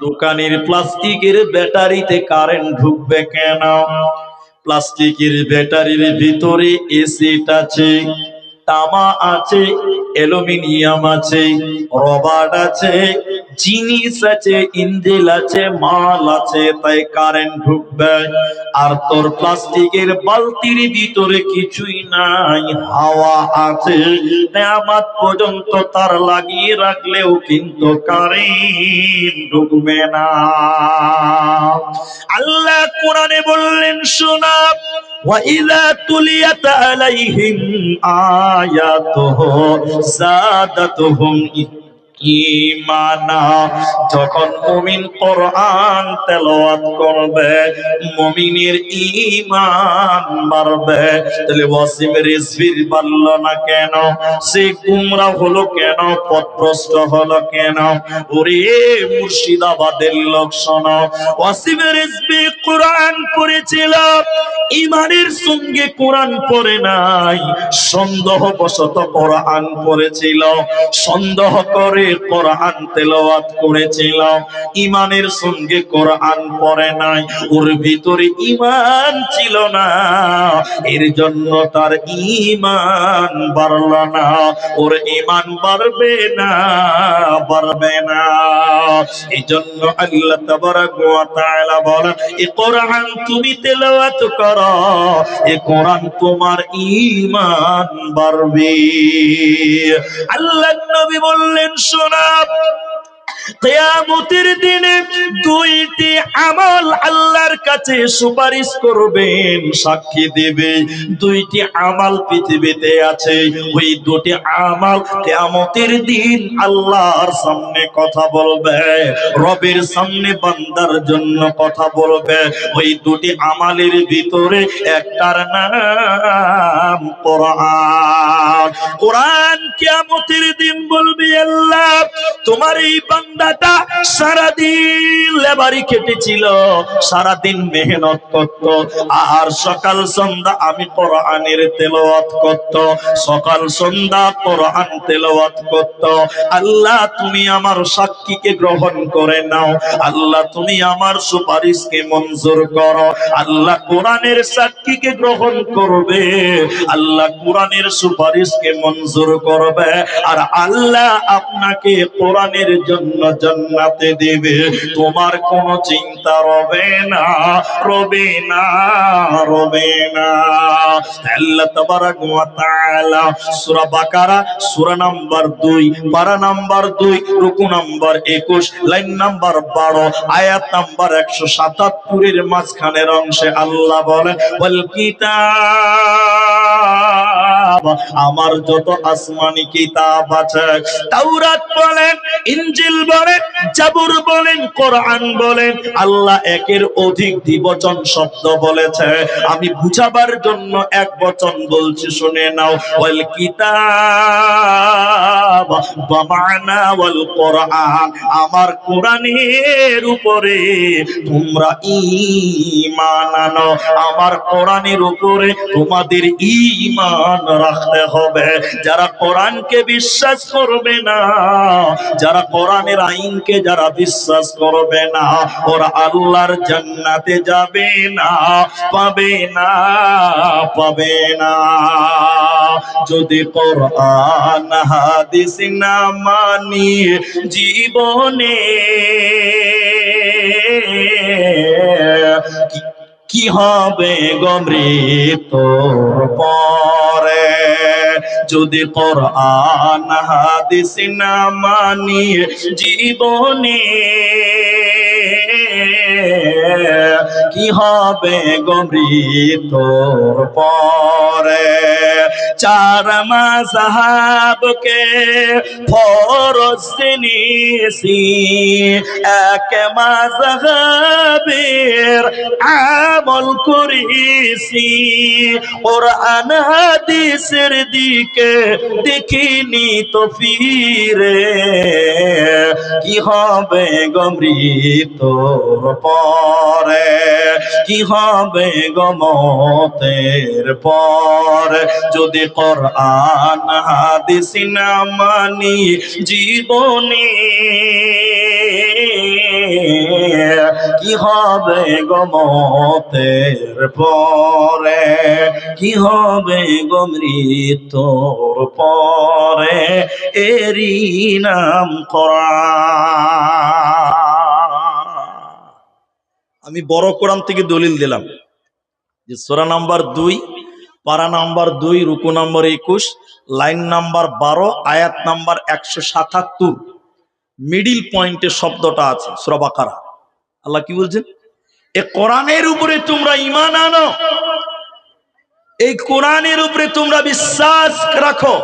দোকানের প্লাস্টিকের ব্যাটারিতে কারেন্ট ঢুকবে কেন? প্লাস্টিকের ব্যাটারির ভিতরে এসিড আছে। তামা আছে, অ্যালুমিনিয়াম আছে রবার আছে, জিনিস আছে ইঞ্জিল আছে, মাল আছে, তাই কারেন্ট ঢুকবে। আর তোর প্লাস্টিকের বালতির ভিতরে কিছুই নাই, হাওয়া আছে। আমার পর্যন্ত তার লাগিয়ে রাখলেও কিন্তু কারেন্ট ঢুকবে না। কোরআনে বললেন শোনা وإذا تليت عليهم آياته زادتهم ইমানা যখন মুমিন কোরআন তেলাওয়াত করবে, মুমিনের ঈমান বাড়বে। তাহলে ওয়াসিম রিজভির বাড়ল না কেন? সে গুমরা হলো কেন? পথভ্রষ্ট হলো কেন? ওরে মুর্শিদাবাদের লোক, শোনো। ওয়াসিম রিজভি কোরআন পড়েছিল ইমানের সঙ্গে কোরআন পড়ে নাই সন্দেহ বশত কোরআন পড়েছিল। সন্দেহ করে কোরআন করেছিল ইমানের সঙ্গে কোরআন নাই। ওর ভিতরে ইমান ছিল না। এর জন্য তার ইমান বাড়ল না। ওর ইমান বাড়বে না বাড়বে না। এই জন্য আল্লাহ তাবারাক বলেন কোরআন তুমি তেলাওয়াত করো এই কোরআন তোমার ইমান বাড়বে। আল্লাহ নবী বললেন শোনা কেয়ামতের দিনে দুইটি আমল আল্লাহর কাছে সুপারিশ করবেন, সাক্ষী দেবে। দুইটি আমল পৃথিবীতে আছে। ওই দুটি আমল কেয়ামতের দিন আল্লাহর সামনে কথা বলবে, রবের সামনে বান্দার জন্য কথা বলবে। ওই দুটি আমালের ভিতরে একটার নাম কোরআন। কোরআন কেয়ামতের দিন বলবে, আল্লাহ, তোমার এই বান্দাটা সারাদিন লেবারি কেটেছিল, সারাদিন মেহনত করত। আর সকাল সন্ধ্যা আমি কোরআনের তেলাওয়াত করত, সকাল সন্ধ্যা কোরআন তেলাওয়াত করত। আল্লাহ, তুমি আমার সাক্ষীকে গ্রহণ করে নাও। আল্লাহ, তুমি আমার সুপারিশকে মঞ্জুর করো। আল্লাহ কোরআনের সাক্ষীকে গ্রহণ করবে, আল্লাহ কোরআনের সুপারিশকে মঞ্জুর করবে। আর আল্লাহ আপনাকে কোরআনের জন্য জান্নাতে দেবে। তোমার কোনো চিন্তা রবে না রবে না রবে না। আল্লাহ তাবারাক ওয়া তাআলা সূরা বাকারা, সূরা নাম্বার 2 পারা নাম্বার 2 রুকু নাম্বার 21 লাইন নাম্বার 12 আয়াত নাম্বার 177 এর মাঝখানের অংশে আল্লাহ বলেন, ওয়াল কিতাব আমার যত আসমানি কিতাব আছে, তাওরাত বলেন, ইনজিল বলেন, জাবুর বলেন, কোরআন বলেন, আল্লাহ একের অধিক দ্বিবচন শব্দ বলেছে। আমি বুঝাবার জন্য এক বচন বলছি, শুনে নাও। ওয়াল কিতাব বামানা ওয়াল কোরআন, আমার কোরআনের উপরে তোমরা ঈমান আনো। আমার কোরআনের উপরে তোমাদের ঈমান রাখতে হবে। যারা কোরআনকে বিশ্বাস করবে না, যারা কোরআনের আইনকে যারা বিশ্বাস করবে না, ওরা আল্লাহর জান্নাতে যাবে না, পাবে না পাবে না। যদি কোরআন, হাদিস না মানি জীবনে কি- হবে গমৃত পরে? যদি কোরআন হাদিস না মানি জীবনে কি হবে গমৃত পরে? চার মাসাহাবকে ফরজ নিয়েছি এক মাসাহাবের আমল করেছি। কোরআন, হাদিসের দিকে দেখিনি তো ফিরে। কি হবে গমৃতর পরে? কি হবে গমতের পর? যদি কোরআন, হাদিস না মানি জীবনে, কি হবে গমতের পরে? কি হবে গো মৃত্যুর পরে? এরি নাম কোরআন। আমি বড় কোরআন থেকে দলিল দিলাম যে সোরা নাম্বার দুই, পারা নাম্বার দুই, রুকু নাম্বার একুশ, লাইন নাম্বার বারো, আয়াত নাম্বার একশো সাতাত্তর। মিডিল পয়েন্টে শব্দটা আছে, সুরা বাকারা। আল্লাহ কি বলছেন? এ কোরআনের উপরে তোমরা ইমান আনো, এই কোরআনের উপরে তোমরা বিশ্বাস রাখো।